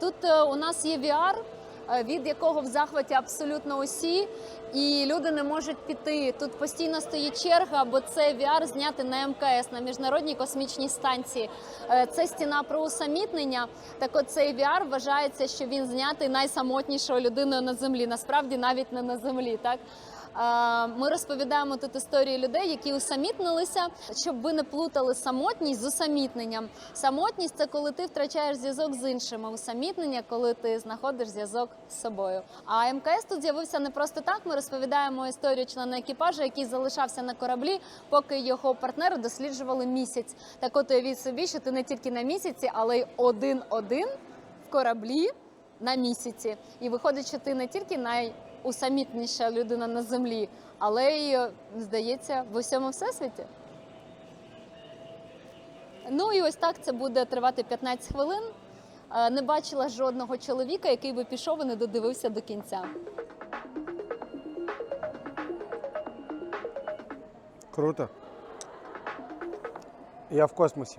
Тут е, у нас є VR, е, від якого в захваті абсолютно усі, і люди не можуть піти. Тут постійно стоїть черга, бо це VR зняти на МКС на міжнародній космічній станції. Е, Це стіна про усамітнення. Так, от цей VR вважається, що він знятий найсамотнішою людиною на землі. Насправді навіть не на землі. Так ми розповідаємо тут історії людей, які усамітнилися, щоб ви не плутали самотність з усамітненням. Самотність це коли ти втрачаєш зв'язок з іншими. Усамітнення, коли ти знаходиш зв'язок з собою. А МКС тут з'явився не просто так. Ми розповідаємо історію члена екіпажу, який залишався на кораблі, поки його партнери досліджували місяць. Так от уявіть собі, що ти не тільки на місяці, але й один-один в кораблі на місяці. І виходить, ти не тільки найусамітніша людина на землі, але й, здається, в усьому всесвіті. Ну і ось так це буде тривати 15 хвилин. Е, Не бачила жодного чоловіка, який би пішов і не додивився до кінця. Круто. Я в космосі.